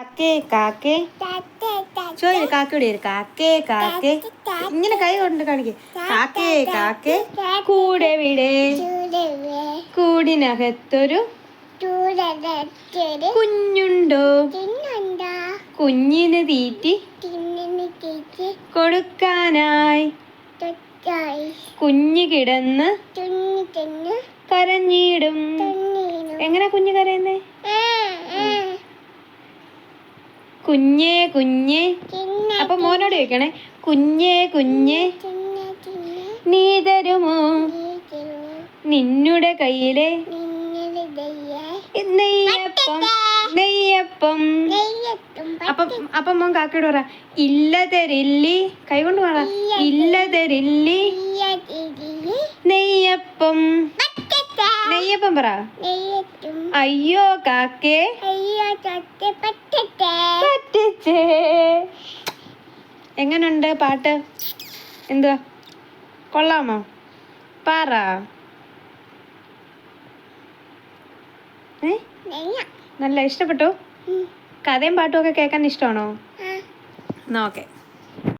കാക്കേ കാക്കേ. ചോദിച്ചു കാക്കയുടെ ഒരു കാക്കേ കാക്കേ. ഇങ്ങനെ കൈ കൊണ്ട് കാണിക്കേ. കാക്കേ കാക്കേ കൂടെ വിടെ. കൂടിനകത്തൊരു കുഞ്ഞുണ്ടോ? കുഞ്ഞിന് തീറ്റി കൊടുക്കാനായി. കുഞ്ഞ് കിടന്ന് കരഞ്ഞിടും. എങ്ങനെ കുഞ്ഞ് കരയുന്നേ? കുഞ്ഞേ കുഞ്ഞേ. അപ്പൊ മോനോട് ചോദിക്കണേ. കുഞ്ഞേ കുഞ്ഞേ. നീ തരുമോ? നിന്നുടെ കയ്യിലെ നെയ്യപ്പം നെയ്യപ്പം. അപ്പം അപ്പം മോൻ കാക്കയോട് പറ. ഇല്ല തരില്ലി. കൈ കൊണ്ട് പറ. ഇല്ല തരില്ലി. നെയ്യപ്പം. നെയ്യപ്പം പറ. അയ്യോ കാക്കേ. പറ്റിച്ചേ എങ്ങനുണ്ട് പാട്ട്? എന്തുവാ? കൊള്ളാമോ? പറ. നല്ല ഇഷ്ടപ്പെട്ടു? കഥയും പാട്ടും ഒക്കെ കേൾക്കാൻ ഇഷ്ടമാണോ? എന്നാ ഓക്കെ.